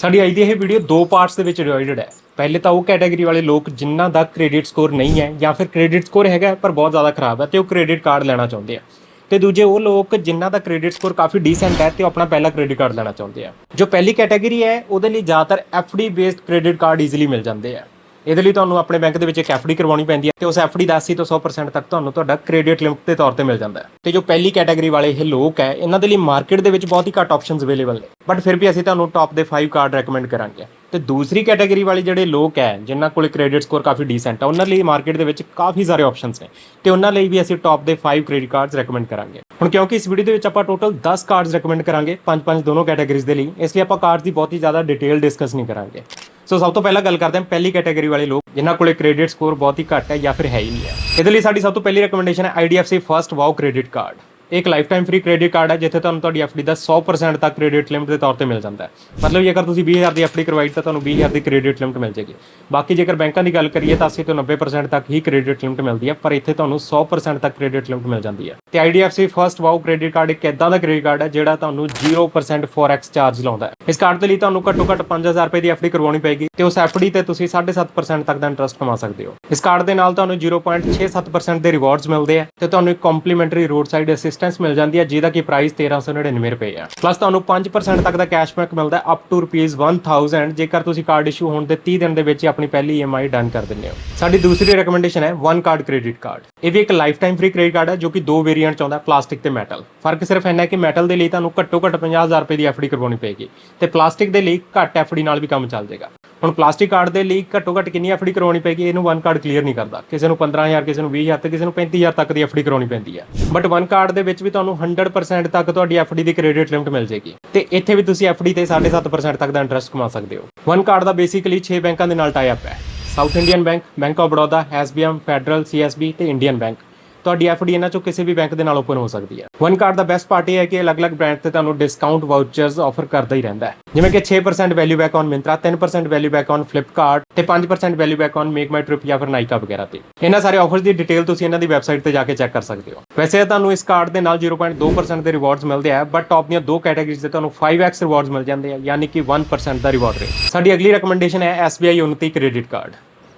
ਸਾਡੀ ਅੱਜ ਦੀ ਇਹ ਵੀਡੀਓ ਦੋ ਪਾਰਟਸ ਦੇ ਵਿੱਚ ਡਿਵਾਈਡਡ ਹੈ। ਪਹਿਲੇ ਤਾਂ ਉਹ ਕੈਟਾਗਰੀ ਵਾਲੇ ਲੋਕ ਜਿਨ੍ਹਾਂ ਦਾ ਕ੍ਰੈਡਿਟ ਸਕੋਰ ਨਹੀਂ ਹੈ ਜਾਂ ਫਿਰ ਕ੍ਰੈਡਿਟ ਸਕੋਰ ਹੈਗਾ ਪਰ ਬਹੁਤ ਜ਼ਿਆਦਾ ਖਰਾਬ ਹੈ ਤੇ ਉਹ ਕ੍ਰੈਡਿਟ ਕਾਰਡ ਲੈਣਾ ਚਾਹੁੰਦੇ ਆ। ਤੇ ਦੂਜੇ ਉਹ ਲੋਕ ਜਿਨ੍ਹਾਂ ਦਾ ਕ੍ਰੈਡਿਟ ਸਕੋਰ ਕਾਫੀ ਡੀਸੈਂਟ ਹੈ ਤੇ ਉਹ ਆਪਣਾ ਪਹਿਲਾ ਕ੍ਰੈਡਿਟ ਕਾਰਡ ਲੈਣਾ ਚਾਹੁੰਦੇ ਆ। ਜੋ ਪਹਿਲੀ ਕੈਟਾਗਰੀ ਹੈ, ਉਹਦੇ ਲਈ ਜ਼ਿਆਦਾਤਰ FD based credit card easily ਮਿਲ ਜਾਂਦੇ ਆ। ਇਹਦੇ ਲਈ ਤੁਹਾਨੂੰ ਆਪਣੇ ਬੈਂਕ ਦੇ ਵਿੱਚ ਇੱਕ ਐਫਡੀ ਕਰਵਾਉਣੀ ਪੈਂਦੀ ਹੈ ਤੇ ਉਸ ਐਫਡੀ ਦਾ 80 ਤੋਂ 100% ਤੱਕ ਤੁਹਾਨੂੰ ਤੁਹਾਡਾ ਕ੍ਰੈਡਿਟ ਲਿਮਟ ਦੇ ਤੌਰ ਤੇ ਮਿਲ ਜਾਂਦਾ ਹੈ। ਤੇ ਜੋ ਪਹਿਲੀ ਕੈਟਾਗਰੀ ਵਾਲੇ ਇਹ ਲੋਕ ਹੈ, ਇਹਨਾਂ ਦੇ ਲਈ ਮਾਰਕੀਟ ਦੇ ਵਿੱਚ ਬਹੁਤ ਹੀ ਘੱਟ ਆਪਸ਼ਨਸ ਅਵੇਲੇਬਲ ਨੇ। ਬਟ ਫਿਰ ਵੀ ਅਸੀਂ ਤੁਹਾਨੂੰ ਟੌਪ ਦੇ 5 ਕਾਰਡ ਰეკਮੈਂਡ ਕਰਾਂਗੇ। ਤੇ ਦੂਸਰੀ ਕੈਟਾਗਰੀ ਵਾਲੇ ਜਿਹੜੇ ਲੋਕ ਹੈ, ਜਿਨ੍ਹਾਂ ਕੋਲ ਕ੍ਰੈਡਿਟ ਸਕੋਰ ਕਾਫੀ ਡੀਸੈਂਟ ਹੈ ਉਹਨਾਂ ਲਈ ਮਾਰਕੀਟ ਦੇ ਵਿੱਚ ਕਾਫੀ ਸਾਰੇ ਆਪਸ਼ਨਸ ਨੇ। ਤੇ ਉਹਨਾਂ ਲਈ ਵੀ ਅਸੀਂ ਟੌਪ ਦੇ 5 ਕ੍ਰੈਡਿਟ ਕਾਰਡਸ ਰეკਮੈਂਡ ਕਰਾਂਗੇ। ਹੁਣ ਕਿਉਂਕਿ ਇਸ ਵੀਡੀਓ ਦੇ ਵਿੱਚ ਆਪਾਂ ਟੋਟਲ 10 ਕਾਰਡਸ ਰეკਮੈਂਡ ਕਰਾਂਗੇ ਪੰਜ ਪੰਜ ਦੋਨੋਂ ਕੈਟਾਗਰੀਜ਼ ਦੇ ਲਈ, ਇਸ ਲਈ ਆਪਾਂ ਕਾਰਡਸ ਦੀ ਬਹੁਤ ਹੀ ਜ਼ਿਆਦਾ ਡਿਟੇਲ ਡਿਸਕਸ ਨਹੀਂ ਕਰਾਂਗੇ। ਸੋ ਸਭ ਤੋਂ ਪਹਿਲਾਂ ਗੱਲ ਕਰਦੇ ਹਾਂ ਪਹਿਲੀ ਕੈਟਾਗਰੀ ਵਾਲੇ ਲੋਕ, ਜਿਨ੍ਹਾਂ ਕੋਲੇ ਕ੍ਰੈਡਿਟ ਸਕੋਰ ਬਹੁਤ ਹੀ ਘੱਟ ਹੈ ਜਾਂ ਫਿਰ ਹੈ ਹੀ ਨਹੀਂ ਹੈ। ਇਹਦੇ ਲਈ ਸਾਡੀ ਸਭ ਤੋਂ ਪਹਿਲੀ ਰეკਮੈਂਡੇਸ਼ਨ ਹੈ IDFC First Wow credit card ਇੱਕ life time free credit card ਹੈ, ਜਿੱਥੇ ਤੁਹਾਨੂੰ ਤੁਹਾਡੀ ਐਫਡੀ ਦਾ 100% ਤੱਕ ਕ੍ਰੈਡਿਟ ਲਿਮਿਟ ਦੇ ਤੌਰ ਤੇ ਮਿਲ ਜਾਂਦਾ ਹੈ। ਮਤਲਬ ਜੇਕਰ ਤੁਸੀਂ 20000 ਦੀ ਐਫਡੀ ਕਰਵਾਈ, ਤਾਂ ਤੁਹਾਨੂੰ 20000 ਦੀ ਕ੍ਰੈਡਿਟ ਲਿਮਿਟ ਮਿਲ ਜੇਗੀ ਬਾਕੀ ਜੇਕਰ ਬੈਂਕਾਂ ਦੀ ਗੱਲ ਕਰੀਏ, ਤਾਂ 80 ਤੋਂ 90% ਤੱਕ ਹੀ ਕ੍ਰੈਡਿਟ ਲਿਮਿਟ ਮਿਲਦੀ ਹੈ, ਪਰ ਇੱਥੇ ਤੁਹਾਨੂੰ 100% ਤੱਕ ਕ੍ਰੈਡਿਟ ਲਿਮਿਟ ਮਿਲ ਜਾਂਦੀ ਹੈ। ਤੇ IDFC First Wow credit card ਇੱਕ ਇਦਾਂ ਦਾ ਕ੍ਰੈਡਿਟ ਕਾਰਡ ਹੈ, ਜਿਹੜਾ ਤੁਹਾਨੂੰ 0% ਫੋਰੈਕਸ ਚਾਰਜ ਲਾਉਂਦਾ ਹੈ। ਇਸ ਕਾਰਡ ਦੇ ਲਈ ਤੁਹਾਨੂੰ ਘੱਟੋ ਘੱਟ 5000 ਰੁਪਏ ਦੀ ਐਫਡੀ ਕਰਵਾਉਣੀ ਪਏਗੀ, ਤੇ ਉਸ ਐਫਡੀ ਤੇ ਤੁਸੀਂ 7.5% ਤੱਕ ਦਾ ਇੰਟਰਸਟ ਕਮਾ ਸਕਦੇ ਹੋ। ਇਸ ਕਾਰਡ ਦੇ ਨਾਲ ਤੁਹਾਨੂੰ 0.67% ਦੇ ਰਿਵਾਰਡਸ ਮਿਲਦੇ ਆ ਤੇ ਤੁਹਾਨੂੰ ਇੱਕ ਕੰਪਲੀਮੈਂਟਰੀ ਰੋਡ ਸਾਈਡ ਅਸਿਸਟੈਂਸ ਮਿਲ ਜਾਂਦੀ ਹੈ, ਜਿਹਦਾ ਕਿ ਪ੍ਰਾਈਸ 1399 ਰੁਪਏ ਹੈ ਪਲੱਸ ਤੁਹਾਨੂੰ 5% ਤੱਕ ਦਾ ਕੈਸ਼ਬੈਕ ਮਿਲਦਾ ਹੈ ਅਪ ਟੂ ਰੁਪੀਸ 1000 ਜੇਕਰ ਤੁਸੀਂ ਕਾਰਡ ਇਸ਼ੂ ਹੋਣ ਦੇ 30 ਦਿਨ ਦੇ ਵਿੱਚ ਹੀ ਆਪਣੀ ਪਹਿਲੀ EMI ਡਨ ਕਰ ਦਿੰਦੇ ਹੋ। ਸਾਡੀ ਦੂਸਰੀ ਰეკਮੈਂਡੇਸ਼ਨ ਹੈ ਵਨ ਕਾਰਡ ਕ੍ਰੈਡਿਟ ਕਾਰਡ ਇਹ ਵੀ ਇੱਕ life time free credit card ਹੈ, ਜੋ ਕਿ ਦੋ ਵੇਰੀਐਂਟ ਚ ਆਉਂਦਾ ਹੈ ਪਲਾਸਟਿਕ ਤੇ ਮੈਟਲ ਫ਼ਰਕ ਸਿਰਫ ਇੰਨਾ ਹੈ ਕਿ ਮੈਟਲ ਦੇ ਲਈ ਤੁਹਾਨੂੰ ਘੱਟੋ ਘੱਟ 50000 ਰੁਪਏ ਦੀ ਐਫਡੀ ਕਰਵਾਉਣੀ ਪਏਗੀ ਤੇ ਪਲਾਸਟਿਕ ਦੇ ਲਈ ਘੱਟ ਐਫਡੀ ਨਾਲ ਵੀ ਕੰਮ ਚੱਲ ਜਾਏਗਾ। ਹੁਣ ਪਲਾਸਟਿਕ ਕਾਰਡ ਦੇ ਲਈ ਘੱਟੋ ਘੱਟ ਕਿੰਨੀ ਐਫਡੀ ਕਰਵਾਉਣੀ ਪਏਗੀ ਇਹਨੂੰ ਵਨ ਕਾਰਡ ਕਲੀਅਰ ਨਹੀਂ ਕਰਦਾ। ਕਿਸੇ ਨੂੰ 15000 ਕਿਸੇ ਨੂੰ 20000 ਤੇ ਕਿਸੇ ਨੂੰ 35000 ਤੱਕ ਦੀ ਐਫਡੀ ਕਰਵਾਉਣੀ ਪੈਂਦੀ ਹੈ ਬਟ ਵਨ ਕਾਰਡ ਦੇ ਵਿੱਚ ਵੀ ਤੁਹਾਨੂੰ 100% ਤੱਕ ਤੁਹਾਡੀ ਐਫਡੀ ਦੀ ਕ੍ਰੈਡਿਟ ਲਿਮਟ ਮਿਲ ਜੇਗੀ ਤੇ ਇੱਥੇ ਵੀ ਤੁਸੀਂ ਐਫਡੀ ਤੇ 7.5% ਤੱਕ ਦਾ ਇੰਟਰਸਟ ਕਮਾ ਸਕਦੇ ਹੋ। ਵਨ ਕਾਰਡ ਦਾ ਬੇਸਿਕਲੀ 6 ਬੈਂਕਾਂ ਦੇ ਨਾਲ ਟਾਈ ਅਪ ਹੈ। South Indian Bank Bank of Baroda SBM Federal CSB ਤੇ ਇੰਡੀਅਨ ਬੈਂਕ ਤੁਹਾਡੀ ਐਫਡੀ ਇਹਨਾਂ ਚੋਂ ਕਿਸੇ ਵੀ ਬੈਂਕ ਦੇ ਨਾਲ ਓਪਨ ਹੋ ਸਕਦੀ ਹੈ। ਵਨ ਕਾਰਡ ਦਾ ਬੈਸਟ ਪਾਰਟ ਇਹ ਹੈ ਕਿ ਅਲੱਗ-ਅਲੱਗ ਬ੍ਰਾਂਡ ਤੇ ਤੁਹਾਨੂੰ ਡਿਸਕਾਊਂਟ ਵਾਊਚਰਸ ਆਫਰ ਕਰਦਾ ਹੀ ਰਹਿੰਦਾ ਹੈ। ਜਿਵੇਂ ਕਿ 6% value back on Myntra 3% value back on Flipkart ਤੇ 5% value back on Make My Trip ਜਾਂ ਫਿਰ ਨਾਈਕਾ ਵਗੈਰਾ ਤੇ। ਇਹਨਾਂ ਸਾਰੇ ਆਫਰਸ ਦੀ ਡਿਟੇਲ ਤੁਸੀਂ ਇਹਨਾਂ ਦੀ ਵੈਬਸਾਈਟ ਤੇ ਜਾ ਕੇ ਚੈੱਕ ਕਰ ਸਕਦੇ ਹੋ। ਵੈਸੇ ਤੁਹਾਨੂੰ ਇਸ ਕਾਰਡ ਦੇ ਨਾਲ 0.2% ਦੇ ਰਿਵਾਰਡਸ ਮਿਲਦੇ ਆ ਬਟ ਟੌਪ ਦੀਆਂ ਦੋ ਕੈਟਾਗਰੀਜ਼ ਦੇ ਤੁਹਾਨੂੰ 5x ਰਿਵਾਰਡਸ ਮਿਲ ਜਾਂਦੇ ਆ, ਯਾਨੀ ਕਿ 1% ਦਾ ਰਿਵਾਰਡ ਰੇਟ ਸਾਡੀ ਅਗਲੀ ਰეკਮੈਂਡੇਸ਼ਨ ਹੈ SBI ਉਨਤੀ ਕ੍ਰੈਡਿਟ ਕਾਰਡ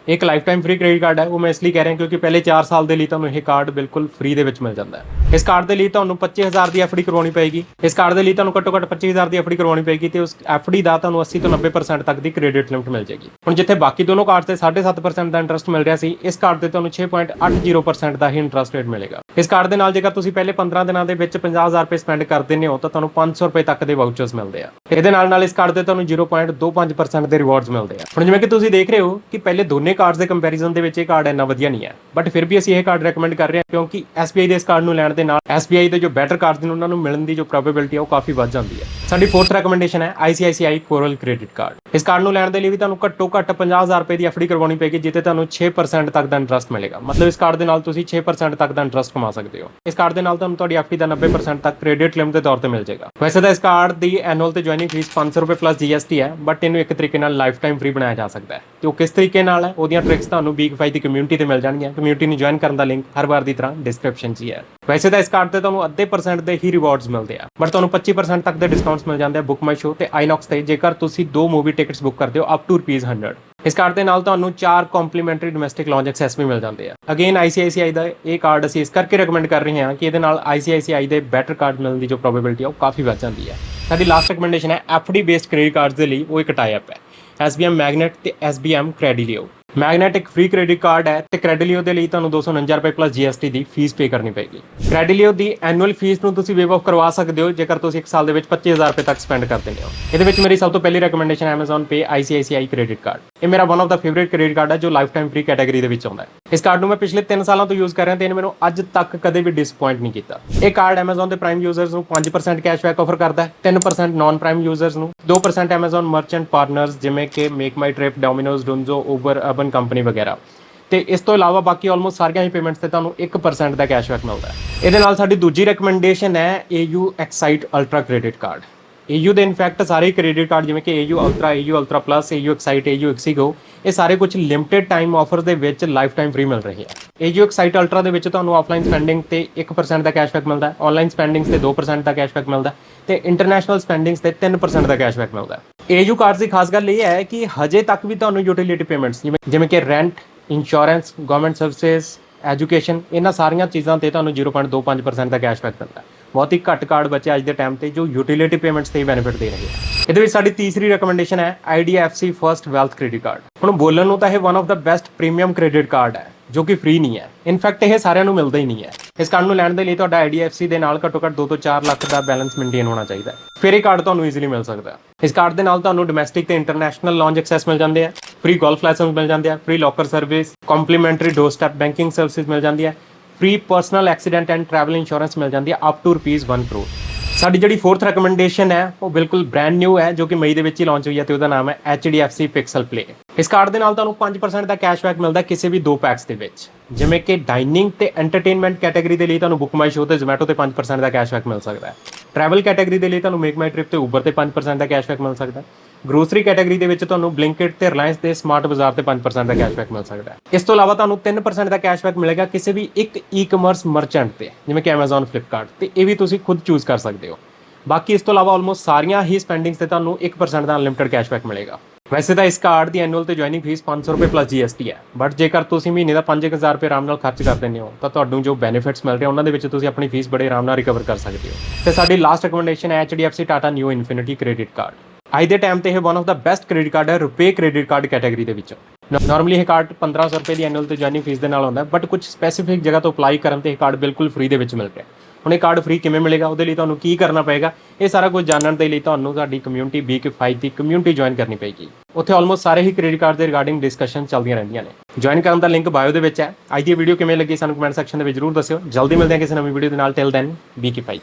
ਇੱਕ life time free credit card ਹੈ, ਉਹ ਮੈਂ ਇਸ ਲਈ ਕਹਿ ਰਿਹਾ ਕਿਉਂਕਿ ਪਹਿਲੇ 4 ਸਾਲ ਦੇ ਲਈ ਤੁਹਾਨੂੰ ਇਹ ਕਾਰਡ ਬਿਲਕੁਲ ਫ੍ਰੀ ਦੇ ਵਿੱਚ ਮਿਲ ਜਾਂਦਾ ਹੈ। ਇਸ ਕਾਰਡ ਦੇ ਲਈ ਤੁਹਾਨੂੰ 25000 ਦੀ ਐਫਡੀ ਕਰਵਾਉਣੀ ਪਏਗੀ। ਇਸ ਕਾਰਡ ਦੇ ਲਈ ਤੁਹਾਨੂੰ ਘੱਟੋ ਘੱਟ 25000 ਦੀ ਐਫਡੀ ਕਰਵਾਉਣੀ ਪਏਗੀ ਤੇ ਉਸ ਐਫਡੀ ਦਾ ਤੁਹਾਨੂੰ 80 ਤੋਂ 90% ਤੱਕ ਦੀ ਕ੍ਰੈਡਿਟ ਲਿਮਟ ਮਿਲ ਜਾਏਗੀ। ਹੁਣ ਜਿੱਥੇ ਬਾਕੀ ਦੋਨੋਂ ਕਾਰਡ ਤੇ 7.5% ਦਾ ਇੰਟਰਸਟ ਮਿਲ ਰਿਹਾ ਸੀ, ਇਸ ਕਾਰਡ ਤੇ ਤੁਹਾਨੂੰ 6.80% ਦਾ ਹੀ ਇੰਟਰਸਟ ਰੇਟ ਮਿਲੇਗਾ। ਇਸ ਕਾਰਡ ਦੇ ਨਾਲ ਜੇਕਰ ਤੁਸੀਂ ਪਹਿਲੇ 15 ਦਿਨਾਂ ਦੇ ਵਿੱਚ 50000 ਰੁਪਏ ਸਪੈਂਡ ਕਰ ਦਿੰਦੇ ਹੋ, ਤਾਂ ਤੁਹਾਨੂੰ 500 ਰੁਪਏ ਤੱਕ ਦੇ ਵਾਊਚਰਸ ਮਿਲਦੇ ਆ। ਇਹਦੇ ਨਾਲ ਨਾਲ ਇਸ ਕਾਰਡ ਤੇ ਤੁਹਾਨੂੰ 0.25% ਦੇ ਰਿਵਾਰਡਸ ਮਿਲਦੇ ਆ। ਹੁਣ ਜਿਵੇਂ ਕਿ ਤੁਸੀਂ ਦੇਖ ਰਹੇ ਹੋ ਕਿ ਪਹਿਲੇ ਦੋਨੇ ਦੋਨੇ ਕਾਰਡਸ ਦੇ ਕੰਪੈਰੀਜ਼ਨ ਦੇ ਵਿੱਚ ਇਹ ਕਾਰਡ ਇੰਨਾ ਵਧੀਆ ਨਹੀਂ ਹੈ। ਬਟ ਫਿਰ ਵੀ ਅਸੀਂ ਇਹ ਕਾਰਡ ਰეკਮੈਂਡ ਕਰ ਰਹੇ ਹਾਂ ਕਿਉਂਕਿ SBI ਦੇ ਇਸ ਕਾਰਡ ਨੂੰ ਲੈਣ ਦੇ ਨਾਲ SBI ਦੇ ਜੋ ਬੈਟਰ ਕਾਰਡ ਨੇ ਉਹਨਾਂ ਨੂੰ ਮਿਲਣ ਦੀ ਜੋ ਪ੍ਰੋਬੇਬਿਲਟੀ ਹੈ ਉਹ ਕਾਫੀ ਵੱਧ ਜਾਂਦੀ ਹੈ। ਸਾਡੀ ਫੋਰਥ ਰეკਮੈਂਡੇਸ਼ਨ ਹੈ ICICI ਕੋਰਲ ਕ੍ਰੈਡਿਟ ਕਾਰਡ ਇਸ ਕਾਰਡ ਨੂੰ ਲੈਣ ਦੇ ਲਈ ਵੀ ਤੁਹਾਨੂੰ ਘੱਟੋ ਘੱਟ 50000 ਰੁਪਏ ਦੀ ਐਫਡੀ ਕਰਵਾਉਣੀ ਪਏਗੀ ਜਿੱਤੇ ਤੁਹਾਨੂੰ 6% ਤੱਕ ਦਾ ਇੰਟਰਸਟ ਮਿਲੇਗਾ। ਮਤਲਬ ਇਸ ਕਾਰਡ ਦੇ ਨਾਲ ਤੁਸੀਂ 6% ਤੱਕ ਦਾ ਇੰਟਰਸਟ ਕਮਾ ਸਕਦੇ ਹੋ। ਇਸ ਕਾਰਡ ਦੇ ਨਾਲ ਤੁਹਾਨੂੰ ਤੁਹਾਡੀ ਐਫਡੀ ਦਾ 90% ਤੱਕ ਕ੍ਰੈਡਿਟ ਲਿਮਟ ਦੇ ਤੌਰ ਤੇ ਮਿਲ ਜਾਏਗਾ। ਵੈਸੇ ਤਾਂ ਇਸ ਕਾਰਡ ਦੀ ਐਨੂਅਲ ਤੇ ਜੁਆਇਨਿੰਗ ਫੀਸ 500 ਰੁਪਏ ਪਲੱਸ GST ਹੈ ਬਟ ਇਹਨੂੰ ਇੱਕ ਤਰੀਕੇ ਨਾਲ ਲਾਈਫ ਟਾਈਮ ਫ੍ਰੀ ਬਣਾਇਆ ਜਾ ਸਕਦਾ ਹੈ। ਤੇ ਉਹ ਕਿਸ ਤਰੀਕੇ ਨਾਲ ਹੈ, ਉਹਦੀਆਂ ਟ੍ਰਿਕਸ ਤੁਹਾਨੂੰ ਬੀਗ ਫਾਈ ਦੀ ਕਮਿਊਨਿਟੀ ਤੇ ਮਿਲ ਜਾਣਗੀਆਂ। ਕਮਿਊਨਿਟੀ ਨੂੰ ਜੁਆਇਨ ਕਰਨ ਦਾ ਲਿੰਕ ਹਰ ਵਾਰ ਦੀ ਤਰ੍ਹਾਂ ਡਿਸਕ੍ਰਿਪਸ਼ਨ 'ਚ ਹੀ ਹੈ। ਵੈਸੇ ਤਾਂ ਇਸ ਕਾਰਡ ਤੇ ਤੁਹਾਨੂੰ ਅੱਧੇ ਪਰਸੈਂਟ ਦੇ ਹੀ ਰਿਵਾਰਡਸ ਮਿਲਦੇ ਆ ਬਟ ਤੁਹਾਨੂੰ 25% ਤੱਕ ਦੇ ਡਿਸਕਾਊਂਟਸ ਮਿਲ ਜਾਂਦੇ ਆ ਬੁੱਕ ਮਾਈ ਸ਼ੋ ਤੇ ਆਈਨੌਕਸ ਤੇ। ਜੇਕਰ ਤੁਸੀਂ ਦੋ ਮੂਵੀ ਟਿਕਟਸ ਬੁੱਕ ਕਰਦੇ ਹੋ ਅਪ ਟੂ ਰੁਪਏ 100 ਇਸ ਕਾਰਡ ਦੇ ਨਾਲ ਤੁਹਾਨੂੰ ਚਾਰ ਕੰਪਲੀਮੈਂਟਰੀ ਡੋਮੈਸਟਿਕ ਲੌਂਜ ਐਕਸੈਸ ਵੀ ਮਿਲ ਜਾਂਦੇ ਆ। ਅਗੇਨ ICICI ਦਾ ਇਹ ਕਾਰਡ ਅਸੀਂ ਇਸ ਕਰਕੇ ਰეკਮੈਂਡ ਕਰ ਰਹੇ ਹਾਂ ਕਿ ਇਹਦੇ ਨਾਲ ICICI ਦੇ ਬੈਟਰ ਕਾਰਡ ਮਿਲਣ ਦੀ ਜੋ ਪ੍ਰੋਬੈਬਿਲਿਟੀ ਆ, ਉਹ ਕਾਫੀ ਵੱਧ ਜਾਂਦੀ ਹੈ ਸਾਡੀ ਲਾਸਟ ਰეკਮੈਂਡੇਸ਼ਨ ਹੈ FD ਬੇਸਡ ਕ੍ਰੈਡਿਟ ਕਾਰਡਸ ਦੇ ਲਈ ਉਹ ਇੱਕ ਟਾਈ ਅਪ ਹੈ SBM ਮੈਗਨੇਟ ਤੇ SBM ਕ੍ਰੈਡਿਲਿਓ ਮੈਗਨੈਟਿਕ ਇੱਕ ਫ੍ਰੀ ਕ੍ਰੈਡਿਟ ਕਾਰਡ ਹੈ ਤੇ ਕ੍ਰੈਡੀਲਿਓ ਦੇ ਲਈ ਤੁਹਾਨੂੰ 249 ਰੁਪਏ ਪਲੱਸ GST ਦੀ ਫੀਸ ਪੇ ਕਰਨੀ ਪਏਗੀ। ਕ੍ਰੈਡੀਲਿਓ ਦੀ ਐਨੂਅਲ ਫੀਸ ਨੂੰ ਤੁਸੀਂ ਵੇਵ ਆਫ ਕਰਵਾ ਸਕਦੇ ਹੋ ਜੇਕਰ ਤੁਸੀਂ ਇੱਕ ਸਾਲ ਦੇ ਵਿੱਚ 25000 ਰੁਪਏ ਤੱਕ ਸਪੈਂਡ ਕਰ ਦਿੰਦੇ ਹੋ। ਇਹਦੇ ਵਿੱਚ ਮੇਰੀ ਸਭ ਤੋਂ ਪਹਿਲੀ recommendation Amazon Pay ICICI credit card ਇਹ ਮੇਰਾ one of the favourite credit card ਹੈ ਜੋ ਲਾਈਫ ਟਾਈਮ ਫ੍ਰੀ ਕੈਟਾਗਰੀ ਦੇ ਵਿੱਚ ਆਉਂਦਾ ਹੈ। ਇਸ ਕਾਰਡ ਨੂੰ ਮੈਂ ਪਿਛਲੇ 3 ਸਾਲਾਂ ਤੋਂ ਯੂਜ਼ ਕਰ ਰਿਹਾ ਤੇ ਇਹਨੇ ਮੈਨੂੰ ਅੱਜ ਤੱਕ ਕਦੇ ਵੀ ਡਿਸਪਾਇੰਟ ਨਹੀਂ ਕੀਤਾ। ਇਹ ਕਾਰਡ Amazon ਦੇ ਪ੍ਰਾਈਮ ਯੂਜ਼ਰਸ ਨੂੰ 5% ਕੈਸ਼ਬੈਕ ਆਫਰ ਕਰਦਾ ਹੈ 3% ਨਾਨ ਪ੍ਰਾਈਮ ਯੂਜ਼ਰਸ ਨੂੰ 2% Amazon ਮਰਚੈਂਟ ਪਾਰਟਨਰਸ ਜਿਵੇਂ ਕਿ Make My Trip Domino's Dunzo Uber Urban Company ਵਗੈਰਾ। ਤੇ ਇਸ ਤੋਂ ਇਲਾਵਾ ਬਾਕੀ ਆਲਮੋਸਟ ਸਾਰੀਆਂ ਹੀ ਪੇਮੈਂਟਸ ਤੇ ਤੁਹਾਨੂੰ 1% ਦਾ ਕੈਸ਼ਬੈਕ ਮਿਲਦਾ ਹੈ। ਇਹਦੇ ਨਾਲ ਸਾਡੀ ਦੂਜੀ ਰეკਮੈਂਡੇਸ਼ਨ ਹੈ AU Excite Ultra credit card AU ਦੇ ਇਨਫੈਕਟ ਸਾਰੇ ਕ੍ਰੈਡਿਟ ਕਾਰਡ ਜਿਵੇਂ ਕਿ AU Ultra AU Ultra Plus AU Excite AU Exigo, ਇਹ ਸਾਰੇ ਕੁਝ ਲਿਮਿਟਿਡ ਟਾਈਮ ਆਫਰ ਦੇ ਵਿੱਚ ਲਾਈਫ ਟਾਈਮ ਫ੍ਰੀ ਮਿਲ ਰਹੇ ਆ। AU ਐਕਸਾਈਟ ਅਲਟਰਾ ਦੇ ਵਿੱਚ ਤੁਹਾਨੂੰ ਆਫਲਾਈਨ ਸਪੈਂਡਿੰਗ ਤੇ 1% ਦਾ ਕੈਸ਼ਬੈਕ ਮਿਲਦਾ ਹੈ ਆਨਲਾਈਨ ਸਪੈਂਡਿੰਗਸ ਤੇ 2% ਦਾ ਕੈਸ਼ਬੈਕ ਮਿਲਦਾ ਹੈ ਤੇ ਇੰਟਰਨੈਸ਼ਨਲ ਸਪੈਂਡਿੰਗਸ ਤੇ 3% ਦਾ ਕੈਸ਼ਬੈਕ ਮਿਲਦਾ ਹੈ। ਏਜੂ ਕਾਰਡਸ ਦੀ ਖਾਸ ਗੱਲ ਇਹ ਹੈ ਕਿ ਹਜੇ ਤੱਕ ਵੀ ਤੁਹਾਨੂੰ ਯੂਟਿਲਿਟੀ ਪੇਮੈਂਟਸ ਜਿਵੇਂ ਜਿਵੇਂ ਕਿ rent insurance government services education ਇਹਨਾਂ ਸਾਰੀਆਂ ਚੀਜ਼ਾਂ ਤੇ ਤੁਹਾਨੂੰ 0.25% ਦਾ ਕੈਸ਼ਬੈਕ ਮਿਲਦਾ ਬਹੁਤ ਹੀ ਘੱਟ ਕਾਰਡ ਬਚੇ ਅੱਜ ਦੇ ਟਾਈਮ ਤੇ, ਜੋ ਯੂਟਿਲਿਟੀ ਪੇਮੈਂਟਸ ਤੇ ਬੈਨੀਫਿਟ ਦੇ ਰਹੇ ਆ। ਇਹਦੇ ਵਿੱਚ ਸਾਡੀ ਤੀਸਰੀ ਰეკਮੈਂਡੇਸ਼ਨ ਹੈ IDFC First Wealth credit card ਹੁਣ ਬੋਲਣ ਨੂੰ ਤਾਂ ਇਹ one of the best premium credit card ਹੈ, ਜੋ ਕਿ ਫ੍ਰੀ ਨਹੀਂ ਹੈ। ਇਨਫੈਕਟ ਇਹ ਸਾਰਿਆਂ ਨੂੰ ਮਿਲਦਾ ਹੀ ਨਹੀਂ ਹੈ। ਇਸ ਕਾਰਡ ਨੂੰ ਲੈਣ ਦੇ ਲਈ ਤੁਹਾਡਾ IDFC ਦੇ ਨਾਲ ਘੱਟੋ ਘੱਟ 2 ਤੋਂ 4 ਲੱਖ ਦਾ ਬੈਲੈਂਸ ਮੇਨਟੇਨ ਹੋਣਾ ਚਾਹੀਦਾ ਹੈ। ਫਿਰ ਇਹ ਕਾਰਡ ਤੁਹਾਨੂੰ ਈਜ਼ੀਲੀ ਮਿਲ ਸਕਦਾ ਹੈ। ਇਸ ਕਾਰਡ ਦੇ ਨਾਲ ਤੁਹਾਨੂੰ ਡੋਮੈਸਟਿਕ ਤੇ ਇੰਟਰਨੈਸ਼ਨਲ ਲੌਂਜ ਐਕਸੈਸ ਮਿਲ ਜਾਂਦੇ ਆ ਫ੍ਰੀ ਗੋਲਫ ਲਾਇਸੈਂਸ ਮਿਲ ਜਾਂਦੇ ਆ free locker service complimentary doorstep banking services ਮਿਲ ਜਾਂਦੀ ਹੈ। Free personal accident and travel insurance ਮਿਲ ਜਾਂਦੀ ਹੈ ਅਪ ਟੂ ਰੁਪੀਸ 1 ਕਰੋੜ ਸਾਡੀ ਜਿਹੜੀ ਫੋਰਥ ਰეკਮੈਂਡੇਸ਼ਨ ਹੈ, ਉਹ ਬਿਲਕੁਲ ਬ੍ਰੈਂਡ ਨਿਊ ਹੈ, ਜੋ ਕਿ ਮਈ ਦੇ ਵਿੱਚ ਹੀ ਲਾਂਚ ਹੋਈ ਹੈ ਤੇ ਉਹਦਾ ਨਾਮ ਹੈ HDFC Pixel Play ਇਸ ਕਾਰਡ ਦੇ ਨਾਲ ਤੁਹਾਨੂੰ 5% ਦਾ ਕੈਸ਼ਬੈਕ ਮਿਲਦਾ ਕਿਸੇ ਵੀ ਦੋ ਪੈਕਸ ਦੇ ਵਿੱਚ। ਜਿਵੇਂ ਕਿ ਡਾਈਨਿੰਗ ਤੇ ਐਂਟਰਟੇਨਮੈਂਟ ਕੈਟਾਗਰੀ ਦੇ ਲਈ ਤੁਹਾਨੂੰ ਬੁੱਕ ਮਾਈ ਸ਼ੋ ਤੇ ਜ਼ੋਮੈਟੋ ਤੇ 5% ਦਾ ਕੈਸ਼ਬੈਕ ਮਿਲ ਸਕਦਾ ਹੈ। ਟਰੈਵਲ ਕੈਟਾਗਰੀ ਦੇ ਲਈ ਤੁਹਾਨੂੰ ਮੇਕ ਮਾਈ ਟ੍ਰਿਪ ਤੇ ਉਬਰ ਤੇ 5% ਦਾ ਕੈਸ਼ਬੈਕ ਮਿਲ ਸਕਦਾ ਹੈ। ਗਰੋਸਰੀ ਕੈਟਾਗਰੀ ਦੇ ਵਿੱਚ ਤੁਹਾਨੂੰ ਬਲਿੰਕਿਟ ਤੇ ਰਿਲਾਇੰਸ ਦੇ ਸਮਾਰਟ ਬਾਜ਼ਾਰ ਤੇ 5% ਦਾ ਕੈਸ਼ਬੈਕ ਮਿਲ ਸਕਦਾ ਹੈ। ਇਸ ਤੋਂ ਇਲਾਵਾ ਤੁਹਾਨੂੰ 3% ਦਾ ਕੈਸ਼ਬੈਕ ਮਿਲੇਗਾ ਕਿਸੇ ਵੀ ਇੱਕ ਈ-ਕਮਰਸ ਮਰਚੈਂਟ ਤੇ, ਜਿਵੇਂ ਕਿ Amazon, Flipkart ਤੇ, ਇਹ ਵੀ ਤੁਸੀਂ ਖੁਦ ਚੂਜ਼ ਕਰ ਸਕਦੇ ਹੋ। ਬਾਕੀ ਇਸ ਤੋਂ ਇਲਾਵਾ ਆਲਮੋਸਟ ਸਾਰੀਆਂ ਹੀ ਸਪੈਂਡਿੰਗਸ ਤੇ ਤੁਹਾਨੂੰ 1% ਦਾ ਅਨਲਿਮਿਟਿਡ ਕੈਸ਼ਬੈਕ ਮਿਲੇਗਾ। ਵੈਸੇ ਤਾਂ ਇਸ ਕਾਰਡ ਦੀ ਐਨੂਅਲ ਤੇ ਜੁਆਇਨਿੰਗ ਫੀਸ 500 ਰੁਪਏ ਪਲੱਸ GST ਹੈ। ਬਟ ਜੇਕਰ ਤੁਸੀਂ ਮਹੀਨੇ ਦਾ 5000 ਰੁਪਏ ਆਰਾਮ ਨਾਲ ਖਰਚ ਕਰ ਦਿੰਦੇ ਹੋ, ਤਾਂ ਤੁਹਾਨੂੰ ਜੋ ਬੈਨੀਫਿਟਸ ਮਿਲ ਰਹੇ ਉਹਨਾਂ ਦੇ ਵਿੱਚ ਤੁਸੀਂ ਆਪਣੀ ਫੀਸ ਬੜੇ ਆਰਾਮ ਨਾਲ ਰਿਕਵਰ ਕਰ ਸਕਦੇ ਹੋ। ਤੇ ਸਾਡੀ ਲਾਸਟ ਰეკਮੈਂਡੇਸ਼ਨ ਹੈ HDFC Tata Neo Infinity credit card ਅੱਜ ਦੇ ਟਾਈਮ ਤੇ ਇਹ one of the best credit card ਹੈ, ਰੁਪਏ ਕ੍ਰੈਡਿਟ ਕਾਰਡ ਕੈਟਾਗਰੀ ਦੇ ਵਿੱਚੋਂ। ਨਾਰਮਲੀ ਇਹ ਕਾਰਡ 1500 ਰੁਪਏ ਦੀ ਐਨੂਅਲ ਤੇ ਜੁਆਇਨਿੰਗ ਫੀਸ ਦੇ ਨਾਲ ਆਉਂਦਾ ਬਟ ਕੁਝ ਸਪੈਸੀਫਿਕ ਜਗ੍ਹਾ ਤੋਂ ਅਪਲਾਈ ਕਰਨ ਤੇ ਇਹ ਕਾਰਡ ਬਿਲਕੁਲ ਫ੍ਰੀ ਦੇ ਵਿੱਚ ਮਿਲ ਰਿਹਾ। ਹੁਣ ਇਹ ਕਾਰਡ ਫ੍ਰੀ ਕਿਵੇਂ ਮਿਲੇਗਾ, ਉਹਦੇ ਲਈ ਤੁਹਾਨੂੰ ਕੀ ਕਰਨਾ ਪਏਗਾ, ਇਹ ਸਾਰਾ ਕੁਝ ਜਾਣਨ ਦੇ ਲਈ ਤੁਹਾਨੂੰ ਸਾਡੀ ਕਮਿਊਨਿਟੀ BK5 ਦੀ ਕਮਿਊਨਿਟੀ ਜੁਆਇਨ ਕਰਨੀ ਪਏਗੀ। ਉੱਥੇ ਆਲਮੋਸਟ ਸਾਰੇ ਹੀ ਕ੍ਰੈਡਿਟ ਕਾਰਡ ਦੇ ਰਿਗਾਰਡਿੰਗ ਡਿਸਕਸ਼ਨ ਚੱਲਦੀਆਂ ਰਹਿੰਦੀਆਂ ਨੇ। ਜੁਆਇਨ ਕਰਨ ਦਾ ਲਿੰਕ ਬਾਇਓ ਦੇ ਵਿੱਚ ਹੈ। ਅੱਜ ਦੀ ਵੀਡੀਓ ਕਿਵੇਂ ਲੱਗੀ ਸਾਨੂੰ ਕਮੈਂਟ ਸੈਕਸ਼ਨ ਦੇ ਵਿੱਚ ਜਰੂਰ ਦੱਸਿਓ। ਜਲਦੀ ਮਿਲਦੇ ਹਾਂ ਕਿਸੇ ਨਵੀਂ ਵੀਡੀਓ ਦੇ ਨਾਲ। Till then BK5